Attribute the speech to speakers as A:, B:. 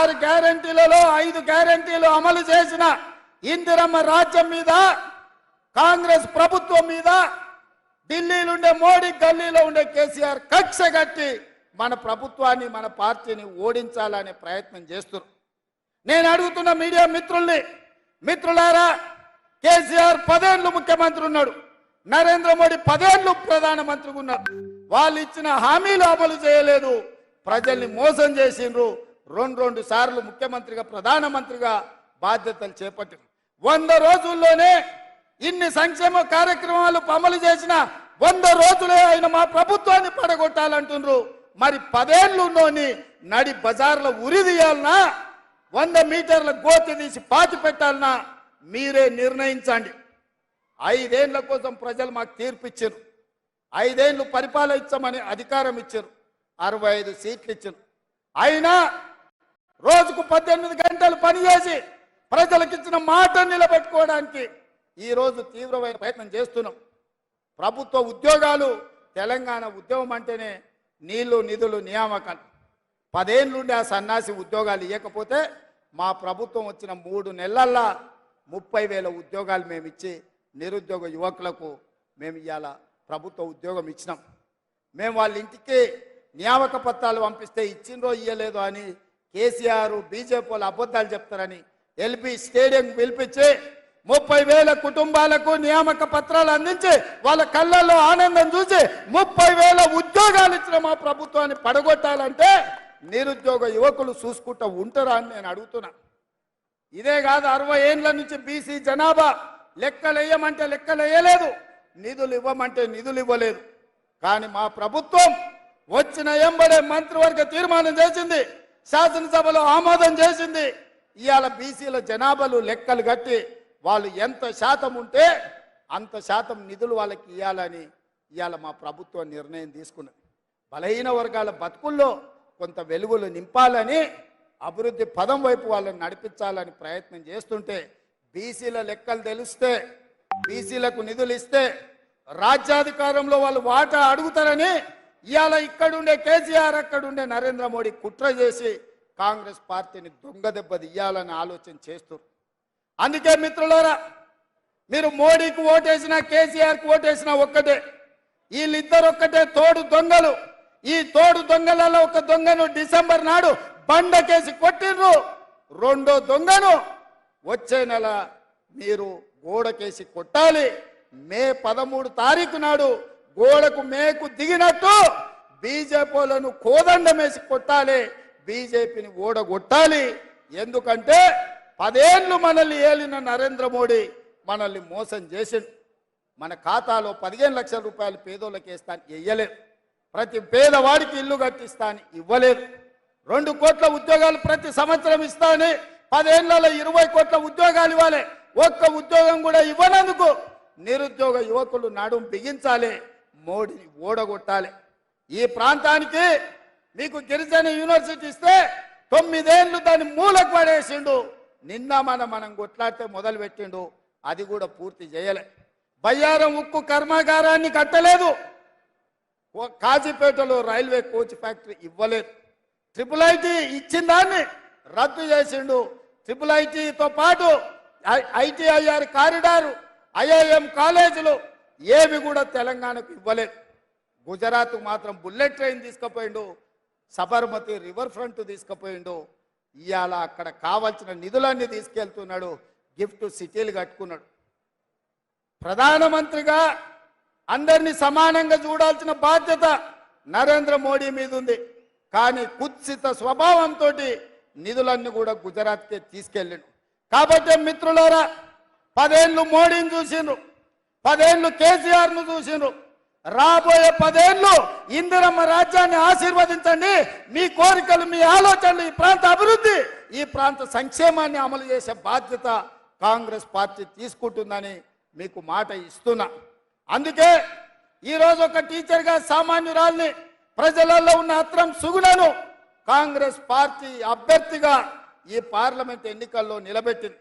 A: ఆరు గ్యారంటీలలో ఐదు గ్యారంటీలు అమలు చేసిన ఇందిరమ్మ రాజ్యం మీద కాంగ్రెస్ ప్రభుత్వం మీద ఢిల్లీలో ఉండే మోడీ గల్లీలో ఉండే కేసీఆర్ కక్ష కట్టి మన ప్రభుత్వాన్ని మన పార్టీని ఓడించాలనే ప్రయత్నం చేస్తున్నారు. నేను అడుగుతున్న మీడియా మిత్రుల్ని మిత్రులారా కేసీఆర్ పదేళ్ళు ముఖ్యమంత్రి ఉన్నాడు. నరేంద్ర మోడీ పదేళ్ళు ప్రధానమంత్రిగా ఉన్నారు. వాళ్ళు ఇచ్చిన హామీలు అమలు చేయలేదు. ప్రజల్ని మోసం చేసిండ్రు. రెండు రెండు సార్లు ముఖ్యమంత్రిగా ప్రధానమంత్రిగా బాధ్యతలు చేపట్టింది. వంద రోజుల్లోనే ఇన్ని సంక్షేమ కార్యక్రమాలు అమలు చేసిన వంద రోజులే ఆయన మా ప్రభుత్వాన్ని పడగొట్టాలంటుండ్రు. మరి పదేళ్ళులోని నడి బజార్లో ఉరిదీయాలనా వంద మీటర్ల గోతి తీసి పాతి పెట్టాలనా? మీరే నిర్ణయించండి. ఐదేళ్ళ కోసం ప్రజలు మాకు తీర్పు ఇచ్చారు ఐదేళ్ళు పరిపాలించమని అధికారం ఇచ్చారు. అరవై ఐదు సీట్లు ఇచ్చారు. అయినా రోజుకు పద్దెనిమిది గంటలు పనిచేసి ప్రజలకు ఇచ్చిన మాట నిలబెట్టుకోవడానికి ఈ రోజు తీవ్రమైన ప్రయత్నం చేస్తున్నాం. ప్రభుత్వ ఉద్యోగాలు తెలంగాణ ఉద్యమం అంటేనే నీళ్ళు నిధులు నియామకాలు. పదేళ్ళుండి ఆ సన్నాసి ఉద్యోగాలు ఇవ్వకపోతే మా ప్రభుత్వం వచ్చిన మూడు నెలల్లో ముప్పై వేల ఉద్యోగాలు మేము ఇచ్చి నిరుద్యోగ యువకులకు మేము ఇవాళ ప్రభుత్వ ఉద్యోగం ఇచ్చినాం. మేము వాళ్ళ ఇంటికి నియామక పత్రాలు పంపిస్తే ఇచ్చిండ్రో ఇయ్యలేదో అని కేసీఆర్ బీజేపీ వాళ్ళు అబద్ధాలు చెప్తారని ఎల్బి స్టేడియం పిలిపించి ముప్పై వేల కుటుంబాలకు నియామక పత్రాలు అందించి వాళ్ళ కళ్ళల్లో ఆనందం చూసి ముప్పై వేల ఉద్యోగాలు ఇచ్చిన మా ప్రభుత్వాన్ని పడగొట్టాలంటే నిరుద్యోగ యువకులు చూసుకుంటూ ఉంటారా అని నేను అడుగుతున్నా. ఇదే కాదు అరవై ఏండ్ల నుంచి బీసీ జనాభా లెక్కలు వేయమంటే నిధులు ఇవ్వమంటే నిధులు ఇవ్వలేదు. కానీ మా ప్రభుత్వం వచ్చిన ఎంబడే మంత్రివర్గ తీర్మానం చేసింది శాసనసభలో ఆమోదం చేసింది. ఇవాళ బీసీల జనాభాలు లెక్కలు కట్టి వాళ్ళు ఎంత శాతం ఉంటే అంత శాతం నిధులు వాళ్ళకి ఇవ్వాలని ఇవాళ మా ప్రభుత్వం నిర్ణయం తీసుకున్నది. బలహీన వర్గాల బతుకుల్లో కొంత వెలుగులు నింపాలని అభివృద్ధి పదం వైపు వాళ్ళని నడిపించాలని ప్రయత్నం చేస్తుంటే బీసీల లెక్కలు తెలిస్తే బీసీలకు నిధులు ఇస్తే రాజ్యాధికారంలో వాళ్ళు వాటా అడుగుతారని ఇవాళ ఇక్కడుండే కేసీఆర్ అక్కడుండే నరేంద్ర మోడీ కుట్ర చేసి కాంగ్రెస్ పార్టీని దొంగ దెబ్బ తీయాలని ఆలోచన చేస్తారు అందుకే మిత్రులారా మీరు మోడీకి ఓటేసినా కేసీఆర్కి ఓటేసినా ఒక్కటే. వీళ్ళిద్దరు ఒక్కటే తోడు దొంగలు. ఈ తోడు దొంగలలో ఒక దొంగను డిసెంబర్ నాడు బండకేసి కొట్టిండ్రు రెండో దొంగను వచ్చే నెల మీరు గోడకేసి కొట్టాలి. మే పదమూడు తారీఖు నాడు గోడకు మేకు దిగినట్టు బీజేపీలను కోదండమేసి కొట్టాలి. బీజేపీని ఓడగొట్టాలి. ఎందుకంటే పదేళ్ళు మనల్ని ఏలిన నరేంద్ర మోడీ మనల్ని మోసం చేసిండు. మన ఖాతాలో పదిహేను లక్షల రూపాయలు పేదోళ్ళకి వేస్తాను ఇయ్యలేదు. ప్రతి పేదవాడికి ఇల్లు కట్టిస్తాను ఇవ్వలేదు. రెండు కోట్ల ఉద్యోగాలు ప్రతి సంవత్సరం ఇస్తాను. పదేళ్ళలో ఇరవై కోట్ల ఉద్యోగాలు ఇవ్వాలి. ఒక్క ఉద్యోగం కూడా ఇవ్వనందుకు నిరుద్యోగ యువకులు నడుం బిగించాలి. మోడీని ఓడగొట్టాలి. ఈ ప్రాంతానికి మీకు గిరిజన యూనివర్సిటీ ఇస్తే తొమ్మిదేళ్ళు దాన్ని మూలకు పడేసిండు. నిన్న మనం మనం కొట్లాడితే మొదలు పెట్టిండు. అది కూడా పూర్తి చేయలే. బయ్యారం ఉక్కు కర్మాగారాన్ని కట్టలేదు. ఓ కాజీపేటలో రైల్వే కోచ్ ఫ్యాక్టరీ ఇవ్వలేదు. ట్రిపుల్ ఐటీ ఇచ్చిన దాన్ని రద్దు చేసిండు. ట్రిపుల్ ఐటీతో పాటు ఐటీఐఆర్ కారిడారు ఐఐఎం కాలేజీలు ఏమి కూడా తెలంగాణకు ఇవ్వలేదు. గుజరాత్ మాత్రం బుల్లెట్ ట్రైన్ తీసుకుపోయిండు సబర్మతి రివర్ ఫ్రంట్ తీసుకుపోయిండు ఇవాళ అక్కడ కావాల్సిన నిధులన్నీ తీసుకెళ్తున్నాడు గిఫ్ట్ సిటీలు కట్టుకున్నాడు. ప్రధానమంత్రిగా అందరినీ సమానంగా చూడాల్సిన బాధ్యత నరేంద్ర మోడీ మీద ఉంది. కానీ కుత్సిత స్వభావంతో నిధులన్నీ కూడా గుజరాత్కే తీసుకెళ్ళిండు. కాబట్టి మిత్రులారా పదేళ్ళు మోడీని చూసిండ్రు. పదేళ్ళు కేసీఆర్ను చూసిండ్రు. రాబోయే పదేళ్ళు ఇందిరమ్మ రాజ్యాన్ని ఆశీర్వదించండి. మీ కోరికలు మీ ఆలోచనలు ఈ ప్రాంత అభివృద్ధి ఈ ప్రాంత సంక్షేమాన్ని అమలు చేసే బాధ్యత కాంగ్రెస్ పార్టీ తీసుకుంటుందని మీకు మాట ఇస్తున్నా. అందుకే ఈరోజు ఒక టీచర్గా సామాన్యురాల్ని ప్రజలలో ఉన్న అత్రం సుగులను కాంగ్రెస్ పార్టీ అభ్యర్థిగా ఈ పార్లమెంట్ ఎన్నికల్లో నిలబెట్టింది.